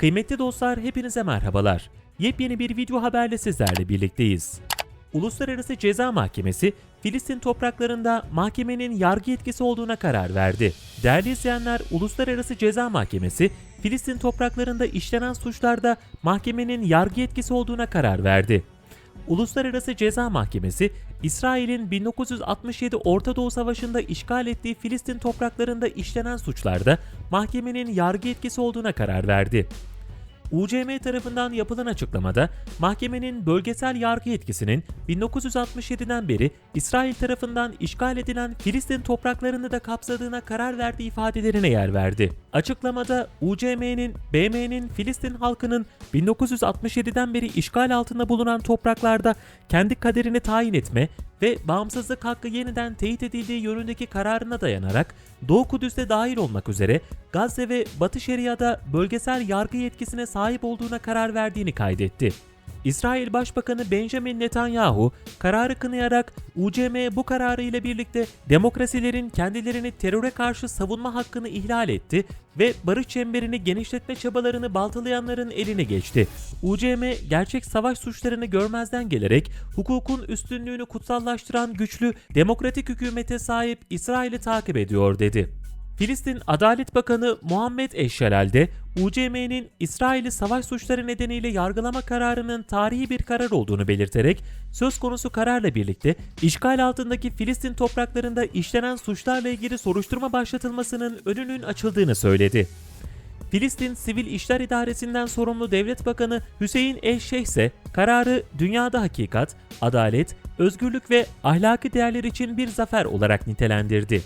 Kıymetli dostlar hepinize merhabalar. Yepyeni bir video haberle sizlerle birlikteyiz. Uluslararası Ceza Mahkemesi Filistin topraklarında mahkemenin yargı yetkisi olduğuna karar verdi. Değerli izleyenler, Uluslararası Ceza Mahkemesi Filistin topraklarında işlenen suçlarda mahkemenin yargı yetkisi olduğuna karar verdi. Uluslararası Ceza Mahkemesi, İsrail'in 1967 Orta Doğu Savaşı'nda işgal ettiği Filistin topraklarında işlenen suçlarda mahkemenin yargı yetkisi olduğuna karar verdi. UCM tarafından yapılan açıklamada mahkemenin bölgesel yargı yetkisinin 1967'den beri İsrail tarafından işgal edilen Filistin topraklarını da kapsadığına karar verdiği ifadelerine yer verdi. Açıklamada UCM'nin, BM'nin Filistin halkının 1967'den beri işgal altında bulunan topraklarda kendi kaderini tayin etme ve bağımsızlık hakkı yeniden teyit edildiği yönündeki kararına dayanarak Doğu Kudüs'te dahil olmak üzere Gazze ve Batı Şeria'da bölgesel yargı yetkisine sahip olduğuna karar verdiğini kaydetti. İsrail Başbakanı Benjamin Netanyahu kararı kınayarak UCM bu kararı ile birlikte demokrasilerin kendilerini teröre karşı savunma hakkını ihlal etti ve barış çemberini genişletme çabalarını baltalayanların eline geçti. UCM gerçek savaş suçlarını görmezden gelerek hukukun üstünlüğünü kutsallaştıran güçlü demokratik hükümete sahip İsrail'i takip ediyor dedi. Filistin Adalet Bakanı Muhammed Eşşelal de UCM'nin İsrail'i savaş suçları nedeniyle yargılama kararının tarihi bir karar olduğunu belirterek söz konusu kararla birlikte işgal altındaki Filistin topraklarında işlenen suçlarla ilgili soruşturma başlatılmasının önünün açıldığını söyledi. Filistin Sivil İşler İdaresi'nden sorumlu Devlet Bakanı Hüseyin El-Şeyh ise kararı dünyada hakikat, adalet, özgürlük ve ahlaki değerler için bir zafer olarak nitelendirdi.